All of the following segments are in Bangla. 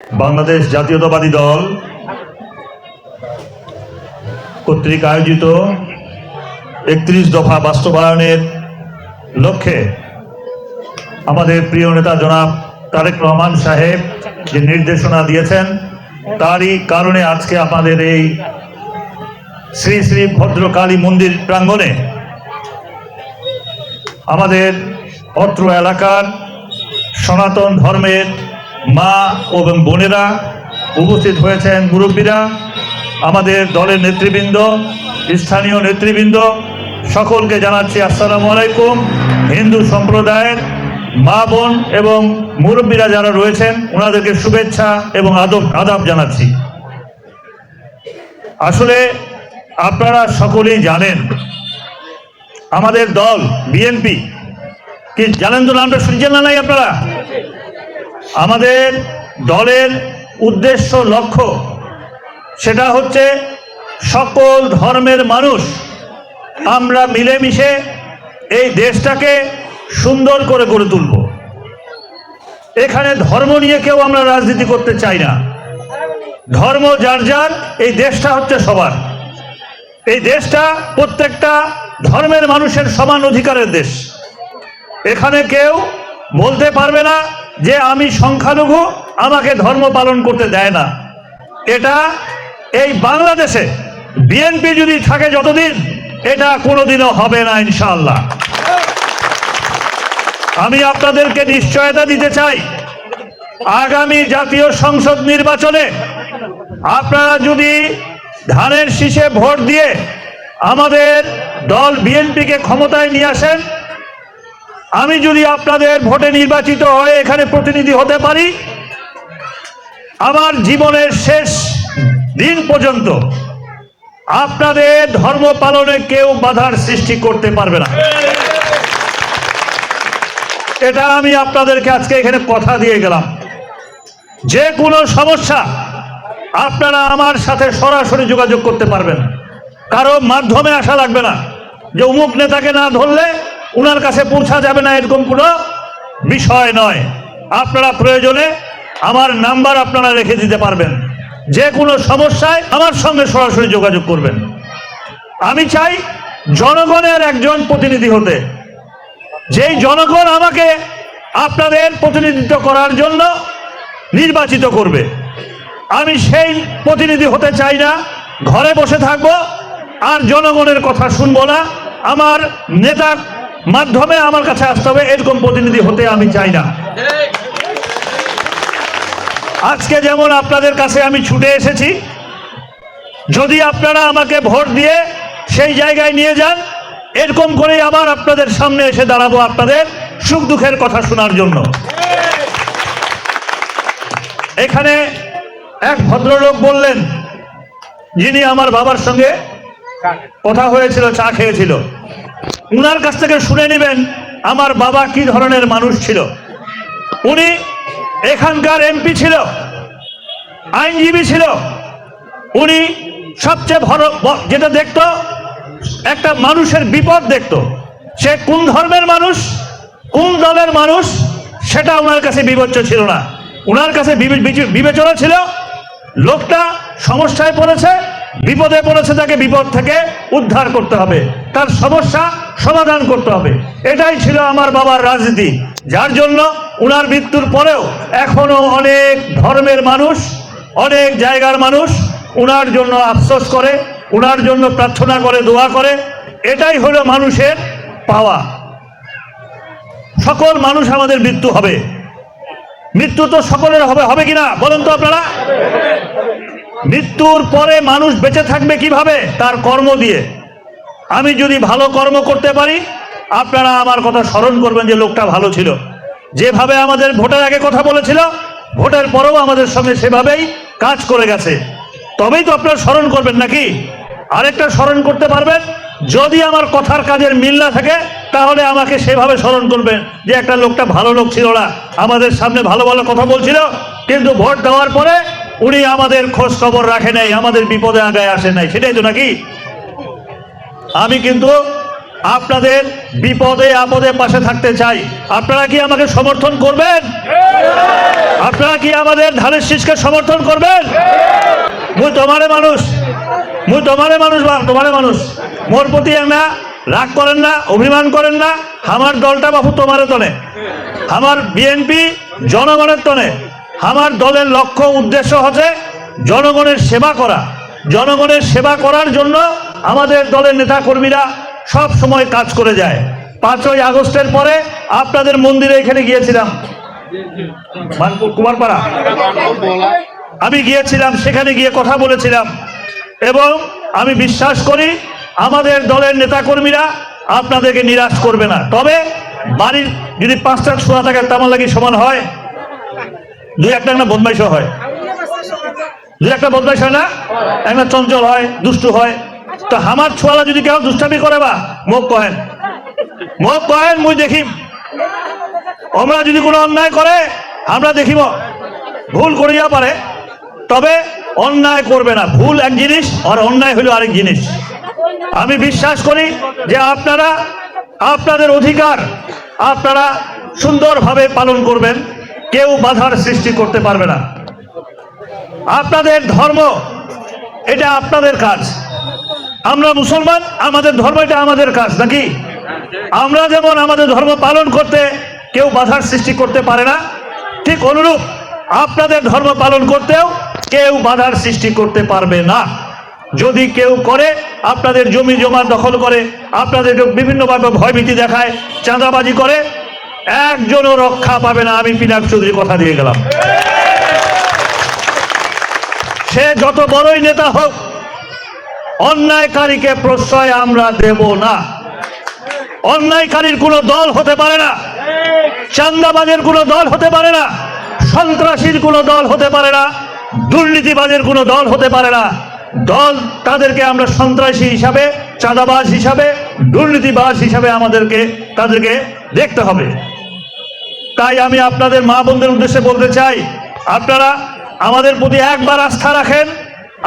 বাংলাদেশ জাতীয়তাবাদী দল কর্তৃক আয়োজিত একত্রিশ দফা বাস্তবায়নের লক্ষ্যে আমাদের প্রিয় নেতা জনাব তারেক রহমান সাহেব যে নির্দেশনা দিয়েছেন, তারই কারণে আজকে আমাদের এই শ্রী শ্রী ভদ্রকালী মন্দির প্রাঙ্গণে আমাদের অত্র এলাকার সনাতন ধর্মের মা এবং বোনেরা উপস্থিত হয়েছেন মুরব্বীরা, আমাদের দলের নেতৃবৃন্দ, স্থানীয় নেতৃবৃন্দ, সকলকে জানাচ্ছি আসসালামু আলাইকুম। হিন্দু সম্প্রদায়ের মা, বোন এবং মুরব্বীরা যারা রয়েছেন ওনাদেরকে শুভেচ্ছা এবং আদব, আদাব জানাচ্ছি। আসলে আপনারা সকলেই জানেন, আমাদের দল, বিএনপি, কি জানেন তো নামটা শুনছেন না নাই আপনারা? আমাদের দলের উদ্দেশ্য, লক্ষ্য সেটা হচ্ছে সকল ধর্মের মানুষ আমরা মিলেমিশে এই দেশটাকে সুন্দর করে গড়ে তুলব। এখানে ধর্ম নিয়ে কেউ আমরা রাজনীতি করতে চাই না। ধর্ম যার যার, এই দেশটা হচ্ছে সবার। এই দেশটা প্রত্যেকটা ধর্মের মানুষের সমান অধিকারের দেশ। এখানে কেউ বলতে পারবে না যে আমি সংখ্যালঘু, আমাকে ধর্ম পালন করতে দেয় না। এটা এই বাংলাদেশে বিএনপি যদি থাকে যতদিন, এটা কোনোদিনও হবে না ইনশাল্লাহ আমি আপনাদেরকে নিশ্চয়তা দিতে চাই, আগামী জাতীয় সংসদ নির্বাচনে আপনারা যদি ধানের শীষে ভোট দিয়ে আমাদের দল বিএনপিকে ক্ষমতায় নিয়ে আসেন আমি যদি আপনাদের ভোটে নির্বাচিত হয়ে এখানে প্রতিনিধি হতে পারি, আমার জীবনের শেষ দিন পর্যন্ত আপনাদের ধর্ম পালনে কেউ বাধার সৃষ্টি করতে পারবে না। এটা আমি আপনাদেরকে আজকে এখানে কথা দিয়ে গেলাম। যে কোনো সমস্যা আপনারা আমার সাথে সরাসরি যোগাযোগ করতে পারবেন। কারও মাধ্যমে আসা লাগবে না যে অমুক নেতাকে না ধরলে উনার কাছে পৌঁছা যাবে না এরকম কোনো বিষয় নয়। আপনারা প্রয়োজনে আমার নাম্বার আপনারা রেখে দিতে পারবেন। যে কোনো সমস্যায় আমার সঙ্গে সরাসরি যোগাযোগ করবেন। আমি চাই জনগণের একজন প্রতিনিধি হতে। যেই জনগণ আমাকে আপনাদের প্রতিনিধিত্ব করার জন্য নির্বাচিত করবে। আমি সেই প্রতিনিধি হতে চাই না। ঘরে বসে থাকব আর জনগণের কথা শুনব না। আমার নেতার মাধ্যমে আমার কাছে আসতে হবে, এরকম প্রতিনিধি হতে আমি চাই না। আজকে যেমন আপনাদের কাছে আমি ছুটে এসেছি, যদি আপনারা আমাকে ভোট দিয়ে সেই জায়গায় নিয়ে যান, এরকম করেই আবার আপনাদের সামনে এসে দাঁড়াবো আপনাদের সুখ দুঃখের কথা শোনার জন্য। এখানে এক ভদ্রলোক বললেন, যিনি আমার বাবার সঙ্গে কথা হয়েছিল, চা খেয়েছিল। উনার কাছ থেকে শুনে নেবেন আমার বাবা কি ধরনের মানুষ ছিল। উনি এখানকার এমপি ছিল, আইনজীবী ছিল। উনি সবচেয়ে বড় যেটা দেখতো, একটা মানুষের বিপদ দেখতো। সে কোন ধর্মের মানুষ, কোন দলের মানুষ, সেটা ওনার কাছে বিবেচ্য ছিল না। ওনার কাছে বিবেচনা ছিল, লোকটা সমস্যায় পড়েছে বিপদে পড়েছে তাকে বিপদ থেকে উদ্ধার করতে হবে। তার সমস্যা সমাধান করতে হবে। এটাই ছিল আমার বাবার রাজনীতি। যার জন্য উনার মৃত্যুর পরেও এখনও অনেক ধর্মের মানুষ, অনেক জায়গার মানুষ উনার জন্য আফসোস করে, উনার জন্য প্রার্থনা করে, দোয়া করে। এটাই হলো মানুষের পাওয়া। সকল মানুষ আমাদের মৃত্যু হবে। মৃত্যু তো সকলের হবে হবে কিনা? বলেন তো আপনারা। মৃত্যুর পরে মানুষ বেঁচে থাকবে কীভাবে? তার কর্ম দিয়ে। আমি যদি ভালো কর্ম করতে পারি, আপনারা আমার কথা স্মরণ করবেন যে লোকটা ভালো ছিল। যেভাবে আমাদের ভোটের আগে কথা বলেছিল, ভোটের পরেও আমাদের সঙ্গে সেভাবেই কাজ করে গেছে। তবেই তো আপনারা স্মরণ করবেন নাকি? আরেকটা স্মরণ করতে পারবেন, যদি আমার কথার কাজের মিল না থাকে, তাহলে আমাকে সেভাবে স্মরণ করবেন যে একটা লোকটা ভালো লোক ছিল না। আমাদের সামনে ভালো ভালো কথা বলছিল, কিন্তু ভোট দেওয়ার পরে উনি আমাদের খোঁজ খবর রাখে নাই, আমাদের বিপদে আগায় আসে নাই। সেটাই তো নাকি? আমি কিন্তু আপনাদের বিপদে, আপদে পাশে থাকতে চাই। আপনারা কি আমাকে সমর্থন করবেন? আপনারা কি আমাদের ধানের শীষকে সমর্থন করবেন? মুই তোমারে মানুষ। মুই তোমারে মানুষ বা তোমারে মানুষ। মোর প্রতি আমরা রাগ করেন না, অভিমান করেন না। আমার দলটা বাবু তোমারে তনে আমার বিএনপি জনগণের তনে আমার দলের লক্ষ্য উদ্দেশ্য হচ্ছে জনগণের সেবা করা। জনগণের সেবা করার জন্য আমাদের দলের নেতা কর্মীরা সব সময় কাজ করে যায়। পাঁচই আগস্টের পরে আপনাদের মন্দিরে এখানে গিয়েছিলাম। কুমারপাড়া। আমি গিয়েছিলাম, সেখানে গিয়ে কথা বলেছিলাম। এবং আমি বিশ্বাস করি আমাদের দলের নেতাকর্মীরা আপনাদেরকে নিরাশ করবে না। তবে বাড়ির যদি পাঁচটা ছোঁয়া থাকে তেমন লাগে সমান হয়। দুই একটা একটা বদমাইশও হয়। দুই একটা বদমাইশ হয় না? একটা চঞ্চল হয়, দুষ্টু হয়। তো আমার ছোয়ালা যদি কেউ দুষ্টামি করে বা মোক কহেন। মোক কহেন, মুই দেখিম। আমরা যদি কোনো অন্যায় করে, আমরা দেখিব। ভুল করিয়া পারে। তবে অন্যায় করবে না। ভুল এক জিনিস, আর অন্যায় হলো আরেক জিনিস। আমি বিশ্বাস করি যে আপনারা, আপনাদের অধিকার আপনারা সুন্দরভাবে পালন করবেন। কেউ বাধার সৃষ্টি করতে পারবে না। আপনাদের ধর্ম, এটা আপনাদের কাজ। আমরা মুসলমান, আমাদের ধর্ম এটা আমাদের কাজ, নাকি? আমরা যেমন আমাদের ধর্ম পালন করতে কেউ বাধার সৃষ্টি করতে পারে না, ঠিক অনুরূপ আপনাদের ধর্ম পালন করতেও কেউ বাধার সৃষ্টি করতে পারবে না। যদি কেউ করে, আপনাদের জমি জমা দখল করে, আপনাদের বিভিন্নভাবে ভয়ভীতি দেখায়, চাঁদাবাজি করে একজনও রক্ষা পাবে না। আমি পিনাক চৌধুরী কথা দিয়ে গেলাম। সে যত বড়ই নেতা হোক, অন্যায়কারীকে প্রশ্রয় আমরা দেব না। অন্যায়কারীর কোনো দল হতে পারে না। চান্দাবাজের কোনো দল হতে পারে না। সন্ত্রাসীর কোনো দল হতে পারে না। দুর্নীতিবাজের কোনো দল হতে পারে না। দল তাদেরকে আমরা সন্ত্রাসী হিসাবে, চাঁদাবাজ হিসাবে, দুর্নীতিবাজ হিসাবে আমাদেরকে, তাদেরকে দেখতে হবে। তাই আমি আপনাদের মা বোনদের উদ্দেশ্যে বলতে চাই, আপনারা আমাদের প্রতি একবার আস্থা রাখেন,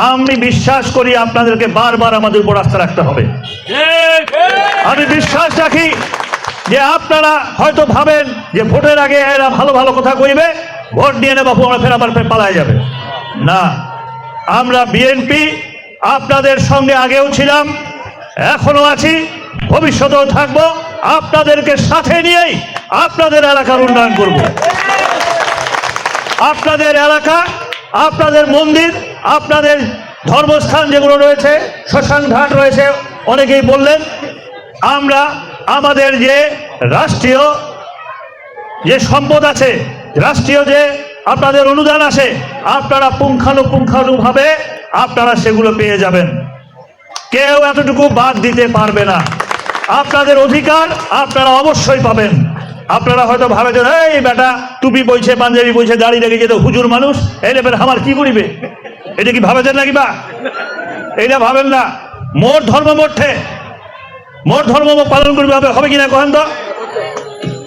আমি বিশ্বাস করি আপনাদেরকে বারবার আমাদের উপর আস্থা রাখতে হবে। আমি বিশ্বাস রাখি যে আপনারা হয়তো ভাবেন যে ভোটের আগে এরা ভালো ভালো কথা কইবে, ভোট নিয়ে নেব আমরা ফের আবার ফের পালায় যাবে। না, আমরা বিএনপি আপনাদের সঙ্গে আগেও ছিলাম, এখনও আছি, ভবিষ্যতেও থাকব। আপনাদেরকে সাথে নিয়েই আপনাদের এলাকার উন্নয়ন করব। আপনাদের এলাকা, আপনাদের মন্দির, আপনাদের ধর্মস্থান যেগুলো রয়েছে, শ্মশান ঘাট রয়েছে, অনেকেই বললেন, আমরা আমাদের যে রাষ্ট্রীয় যে সম্পদ আছে, রাষ্ট্রীয় যে আপনাদের অনুদান আছে, আপনারা পুঙ্খানুপুঙ্খানুভাবে আপনারা সেগুলো পেয়ে যাবেন। কেউ এতটুকু বাদ দিতে পারবে না। আপনাদের অধিকার আপনারা অবশ্যই পাবেন। আপনারা হয়তো ভাবে যে এই বেটা, টুপি বইছে পাঞ্জাবি বইছে দাড়ি রেখে যেত হুজুর মানুষ, এই নেবেন আমার কি করিবে? এটা কি ভাবেছেন নাকি বা? এইটা ভাবেন না। মোর ধর্ম মধ্যে মোর ধর্ম পালন করবে হবে হবে কিনা কহেন তো?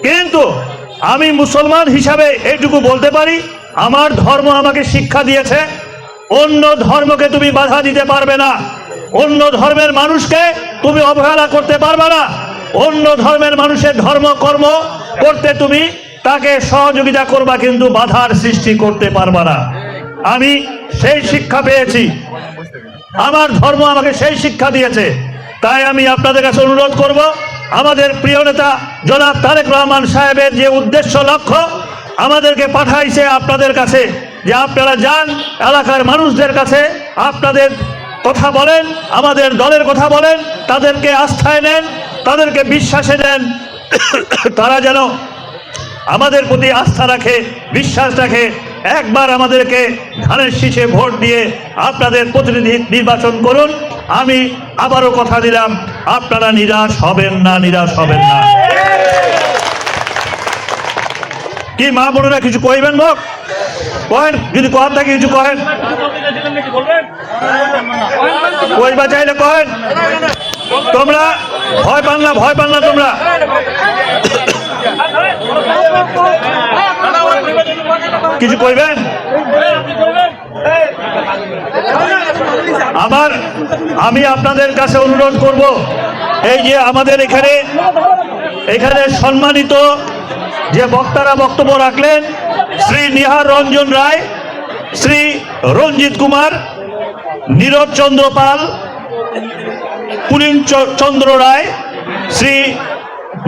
কিন্তু আমি মুসলমান হিসাবে এইটুকু বলতে পারি, আমার ধর্ম আমাকে শিক্ষা দিয়েছে, অন্য ধর্মকে তুমি বাধা দিতে পারবে না। অন্য ধর্মের মানুষকে তুমি অবহেলা করতে পারবে না। অন্য ধর্মের মানুষের ধর্ম, কর্ম করতে তুমি তাকে সহযোগিতা করবা কিন্তু বাধার সৃষ্টি করতে পারবা না। আমি সেই শিক্ষা পেয়েছি। আমার ধর্ম আমাকে সেই শিক্ষা দিয়েছে। তাই আমি আপনাদের কাছে অনুরোধ করব, আমাদের প্রিয় নেতা জনাব তারেক রহমান সাহেবের যে উদ্দেশ্য লক্ষ্য, আমাদেরকে পাঠাইছে আপনাদের কাছে। যে আপনারা যান, এলাকার মানুষদের কাছে আপনাদের কথা বলেন, আমাদের দলের কথা বলেন, তাদেরকে আস্থায় নেন, তাদেরকে বিশ্বাসে নেন। তারা যেন আমাদের প্রতি আস্থা রাখে, বিশ্বাস রাখে। একবার আমাদেরকে ধানের শীষে ভোট দিয়ে আপনাদের প্রতিনিধি নির্বাচন করুন। আমি আবারও কথা দিলাম, আপনারা নিরাশ হবেন না, নিরাশ হবেন না। কি মা বোনেরা কিছু কইবেন মুখ কহেন, যদি কহার থাকে কিছু কহেন। কইবা চাইলে কহেন, তোমরা ভয় পান না, ভয় পান না তোমরা। কিছু কইবেন আমার, আমি আপনাদের কাছে অনুরোধ করব, এই যে আমাদের এখানে এখানে সম্মানিত যে বক্তারা বক্তব্য রাখলেন, শ্রী নিহার রঞ্জন রায় শ্রী রঞ্জিত কুমার নীরজ চন্দ্র পাল পুলিন চন্দ্র রায়, শ্রী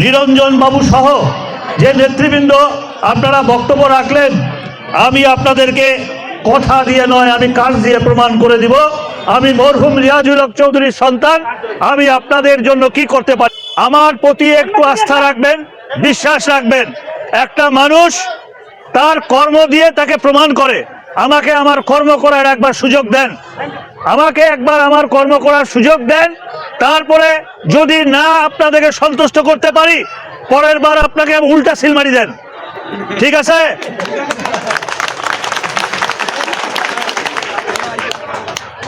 নিরঞ্জন বাবু সহ যে নেতৃবৃন্দ আপনারা বক্তব্য রাখলেন, আমি আপনাদেরকে কথা দিয়ে নয়, আমি কাজ দিয়ে প্রমাণ করে দিব। আমি মরহুম রিয়াজুল হক চৌধুরীর সন্তান, আমি আপনাদের জন্য কি করতে পারি? আমার প্রতি একটু আস্থা রাখবেন, বিশ্বাস রাখবেন। একটা মানুষ তার কর্ম দিয়ে তাকে প্রমাণ করে। আমাকে আমার কর্ম করার একবার সুযোগ দেন। আমাকে একবার আমার কর্ম করার সুযোগ দেন। তারপরে যদি না আপনাদেরকে সন্তুষ্ট করতে পারি, পরের বার আপনাকে উল্টা সিল মারি দেন। ঠিক আছে?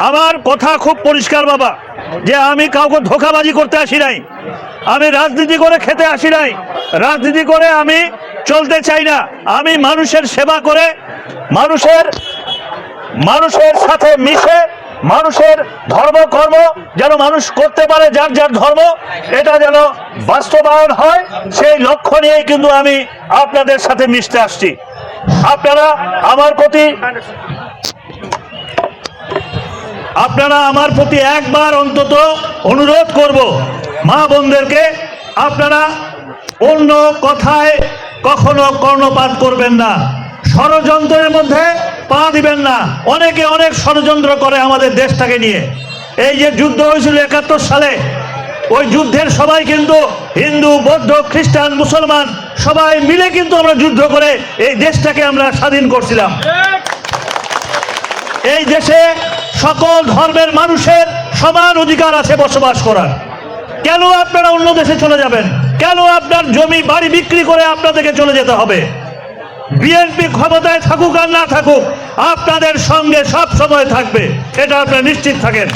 আমার কথা খুব পরিষ্কার, বাবা, যে আমি কাউকে ধোকাবাজি করতে আসি নাই। আমি রাজনীতি করে খেতে আসি নাই। রাজনীতি করে আমি চলতে চাই না। আমি মানুষের সেবা করে মানুষের মানুষের সাথে মিশে মানুষের ধর্ম, কর্ম যেন মানুষ করতে পারে যার যার ধর্ম, এটা যেন বাস্তবায়ন হয়, সেই লক্ষ্য নিয়েই কিন্তু আমি আপনাদের সাথে মিশতে আসছি। আপনারা আমার প্রতি, আপনারা আমার প্রতি একবার অন্তত অনুরোধ করব মা বোনদেরকে, আপনারা অন্য কথায় কখনো কর্ণপাত করবেন না। ষড়যন্ত্রের মধ্যে পা দিবেন না। অনেকে অনেক ষড়যন্ত্র করে আমাদের দেশটাকে নিয়ে। এই যে যুদ্ধ হয়েছিল একাত্তর সালে, ওই যুদ্ধের সবাই কিন্তু হিন্দু, বৌদ্ধ, খ্রিস্টান, মুসলমান, সবাই মিলে কিন্তু আমরা যুদ্ধ করে এই দেশটাকে আমরা স্বাধীন করছিলাম। এই দেশে সকল ধর্মের মানুষের সমান অধিকার আছে বসবাস করার। কেন আপনারা অন্য দেশে চলে যাবেন? কেন আপনার জমি, বাড়ি বিক্রি করে আপনাদেরকে চলে যেতে হবে? বিএনপি ক্ষমতায় থাকুক আর না থাকুক, আপনাদের সঙ্গে সব সময় থাকবে। এটা আপনারা নিশ্চিত থাকেন।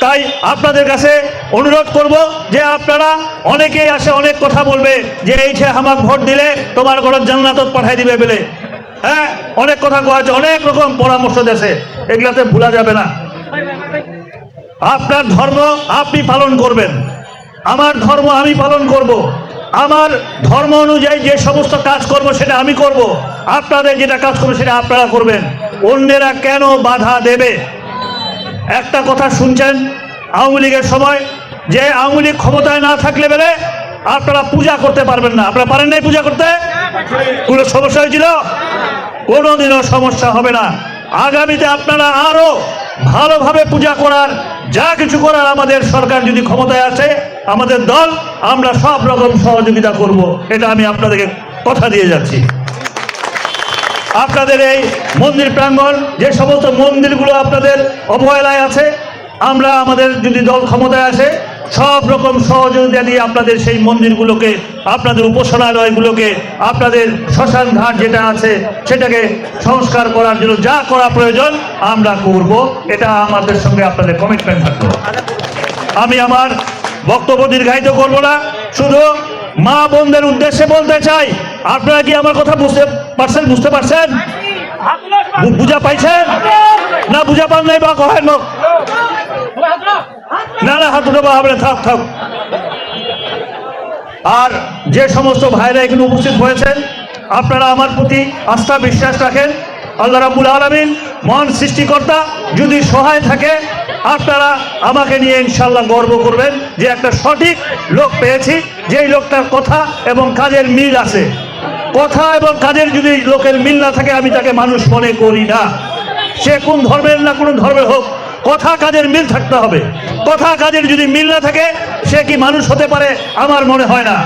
তাই আপনাদের কাছে অনুরোধ করব যে আপনারা অনেকেই আসে অনেক কথা বলবে যে এইছে আমাকে ভোট দিলে তোমার ঘরের জান্নাতত পাঠাই দিবে বলে। হ্যাঁ অনেক কথা কোয়া আছে অনেক রকম পরামর্শ দেশে এগুলাতে ভুলা যাবে না। আপনার ধর্ম আপনি পালন করবেন। আমার ধর্ম আমি পালন করব। আমার ধর্ম অনুযায়ী যে সমস্ত কাজ করব সেটা আমি করব, আপনাদের যেটা কাজ করব সেটা আপনারা করবেন। অন্যেরা কেন বাধা দেবে? একটা কথা শুনছেন আওয়ামী লীগের সময়, যে আওয়ামী লীগ ক্ষমতায় না থাকলে বেলে আপনারা পূজা করতে পারবেন না। আপনারা পারেন নাই পূজা করতে? কোনো সমস্যা হয়েছিল? কোনোদিনও সমস্যা হবে না। আগামীতে আপনারা আরও ভালোভাবে পূজা করার, যা কিছু করার আমাদের সরকার যদি ক্ষমতায় আছে আমাদের দল, আমরা সব রকম সহযোগিতা করব। এটা আমি আপনাদেরকে কথা দিয়ে যাচ্ছি। আপনাদের এই মন্দির প্রাঙ্গণ, যে সমস্ত মন্দিরগুলো আপনাদের অবহেলায় আছে, আমরা আমাদের যদি দল ক্ষমতায় আসে, সব রকম সহযোগিতা দিয়ে আপনাদের সেই মন্দিরগুলোকে, আপনাদের উপাসনালয়গুলোকে, আপনাদের শ্মশান ঘাট যেটা আছে, সেটাকে সংস্কার করার জন্য যা করা প্রয়োজন, আমরা করব। এটা আমাদের সঙ্গে আপনাদের কমিটমেন্ট থাকবে। আমি আমার বক্তব্য দীর্ঘায়িত করব না। শুধু মা বোনদের উদ্দেশ্যে বলতে চাই, আপনারা কি আমার কথা বুঝতে পারছেন? বুঝতে পারছেন? বুঝা পাইছেন? না, বুঝা পান নাই বা কহেন? না না, হাত উঠে হবে থাক থাক। আর যে সমস্ত ভাইরা এখানে উপস্থিত হয়েছেন, আপনারা আমার প্রতি আস্থা, বিশ্বাস রাখেন। আল্লাহ রাবুল আলমিন মহান সৃষ্টিকর্তা যদি সহায় থাকে, আপনারা আমাকে নিয়ে ইনশাল্লাহ গর্ব করবেন যে একটা সঠিক লোক পেয়েছি, যেই লোকটার কথা এবং কাজের মিল আছে। কথা এবং কাজের যদি লোকের মিল না থাকে, আমি তাকে মানুষ মনে করি না। সে কোন ধর্মের না কোনো ধর্মের হোক, কথা কাজের মিল থাকতে হবে। কথা কাজের যদি মিল না থাকে, সে কি মানুষ হতে পারে? আমার মনে হয় না।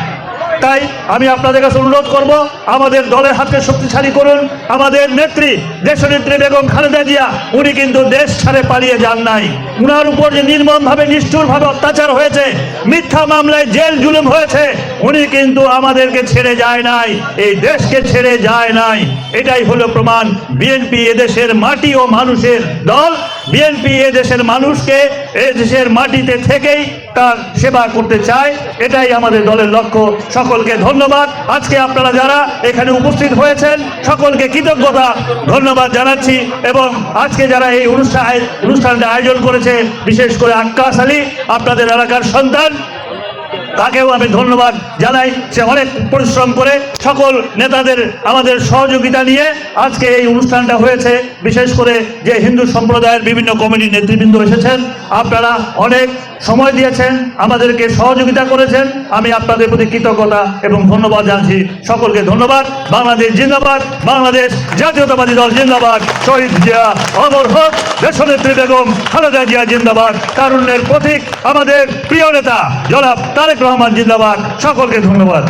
তাই আমি আপনাদের কাছে অনুরোধ করব, আমাদের দলের হাতকে শক্তিশালী করুন। আমাদের নেত্রী দেশনেত্রী বেগম খালেদা জিয়া, উনি কিন্তু দেশ ছাড়ে পালিয়ে যান নাই। উনার উপর যে নির্মমভাবে, নিষ্ঠুরভাবে অত্যাচার হয়েছে, মিথ্যা মামলায় জেল জুলুম হয়েছে, উনি কিন্তু আমাদেরকে ছেড়ে যায় নাই, এই দেশকে ছেড়ে যায় নাই। এটাই হলো প্রমাণ। বিএনপি এদেশের মাটি ও মানুষের দল বিএনপি এ দেশের মানুষকে এ দেশের মাটিতে থেকেই তার সেবা করতে চায়, এটাই আমাদের দলের লক্ষ্য। সকলকে ধন্যবাদ। আজকে আপনারা যারা এখানে উপস্থিত হয়েছেন, সকলকে কৃতজ্ঞতা, ধন্যবাদ জানাচ্ছি। এবং আজকে যারা এই অনুষ্ঠান অনুষ্ঠানটা আয়োজন করেছে, বিশেষ করে আক্কাশ আলী, আপনাদের এলাকার সন্তান তাকেও আমি ধন্যবাদ জানাই সে অনেক পরিশ্রম করে সকল নেতাদের আমাদের সহযোগিতা নিয়ে আজকে এই অনুষ্ঠানটা হয়েছে। বিশেষ করে যে হিন্দু সম্প্রদায়ের বিভিন্ন কমিটির নেতৃবৃন্দ এসেছেন, আপনারা অনেক সময় দিয়েছেন, আমাদেরকে সহযোগিতা করেছেন। আমি আপনাদের প্রতি কৃতজ্ঞতা এবং ধন্যবাদ জানছি সকলকে ধন্যবাদ। বাংলাদেশ জিন্দাবাদ। বাংলাদেশ জাতীয়তাবাদী দল জিন্দাবাদ। শহীদ জিয়া অমর হোক। দেশনেত্রী বেগম খালেদা জিয়া জিন্দাবাদ। তারুণ্যের প্রতীক আমাদের প্রিয় নেতা জনাব তারেক রহমান জিন্দাবাদ। সকলকে ধন্যবাদ।